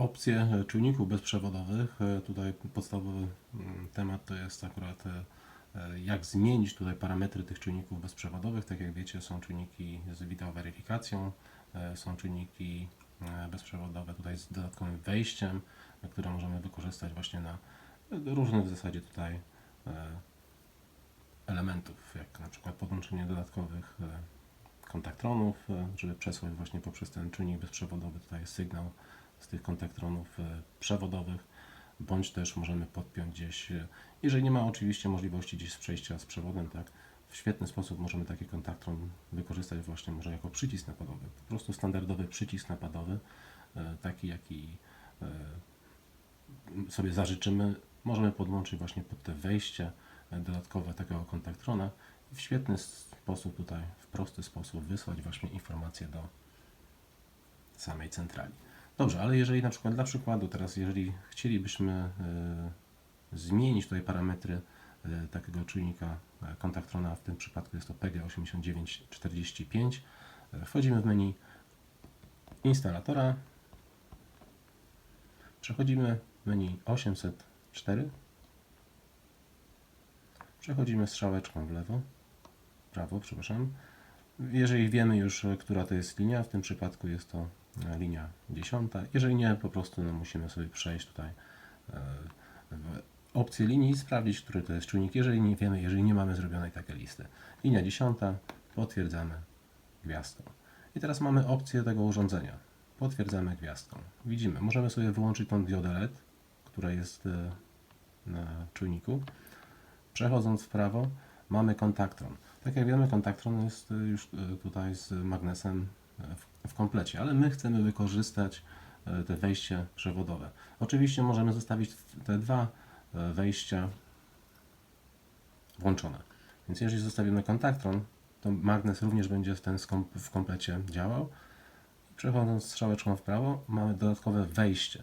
Opcje e, czujników bezprzewodowych. E, Tutaj podstawowy mm, temat to jest akurat e, jak zmienić tutaj parametry tych czujników bezprzewodowych. Tak jak wiecie, są czujniki z wideoweryfikacją, są czujniki bezprzewodowe tutaj z dodatkowym wejściem, które możemy wykorzystać właśnie na różnych w zasadzie tutaj elementów, jak na przykład podłączenie dodatkowych kontaktronów, żeby przesłać właśnie poprzez ten czujnik bezprzewodowy tutaj sygnał z tych kontaktronów e, przewodowych, bądź też możemy podpiąć gdzieś, e, jeżeli nie ma oczywiście możliwości gdzieś przejścia z przewodem, tak, w świetny sposób możemy taki kontaktron wykorzystać właśnie może jako przycisk napadowy, po prostu standardowy przycisk napadowy, e, taki jaki sobie zażyczymy, możemy podłączyć właśnie pod te wejście dodatkowe takiego kontaktrona i w świetny sposób tutaj, w prosty sposób wysłać właśnie informacje do samej centrali. Dobrze, ale jeżeli na przykład dla przykładu teraz, jeżeli chcielibyśmy e, zmienić tutaj parametry e, takiego czujnika e, kontaktrona, w tym przypadku jest to PG8945, e, wchodzimy w menu instalatora, przechodzimy w menu 804, przechodzimy strzałeczką w lewo, prawo, przepraszam. Jeżeli wiemy już, która to jest linia, w tym przypadku jest to e, linia 10. Jeżeli nie, po prostu no, musimy sobie przejść tutaj e, w opcję linii i sprawdzić, który to jest czujnik. Jeżeli nie wiemy, jeżeli nie mamy zrobionej takiej listy. Linia 10, potwierdzamy gwiazdką. I teraz mamy opcję tego urządzenia. Potwierdzamy gwiazdką. Widzimy, możemy sobie wyłączyć tą diodę LED, która jest e, na czujniku. Przechodząc w prawo, mamy kontaktron. Tak jak wiemy, kontaktron jest y, już y, tutaj z magnesem y, w, komplecie, ale my chcemy wykorzystać te wejście przewodowe. Oczywiście możemy zostawić te dwa wejścia włączone. Więc jeżeli zostawimy kontaktron, to magnes również będzie w ten w komplecie działał. Przechodząc strzałeczką w prawo, mamy dodatkowe wejście.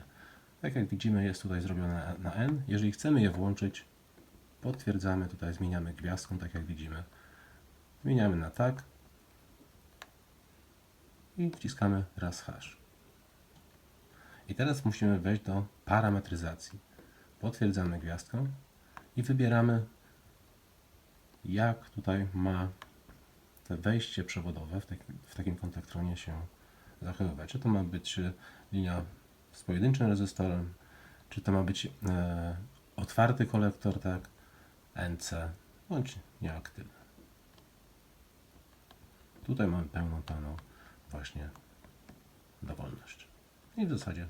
Tak jak widzimy, jest tutaj zrobione na N. Jeżeli chcemy je włączyć, potwierdzamy, tutaj zmieniamy gwiazdką, tak jak widzimy. Zmieniamy na tak i wciskamy raz hash. I teraz musimy wejść do parametryzacji. Potwierdzamy gwiazdką i wybieramy, jak tutaj ma te wejście przewodowe w, takim- w takim kontaktronie się zachowywać. Czy to ma być linia z pojedynczym rezystorem, czy to ma być e, otwarty kolektor, tak, NC, bądź nieaktywny. Tutaj mamy pełną, pełną właśnie dowolność. I w zasadzie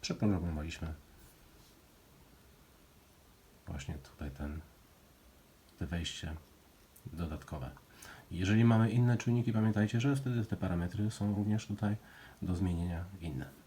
przeprogramowaliśmy właśnie tutaj ten, te wejście dodatkowe. Jeżeli mamy inne czujniki, pamiętajcie, że wtedy te parametry są również tutaj do zmienienia inne.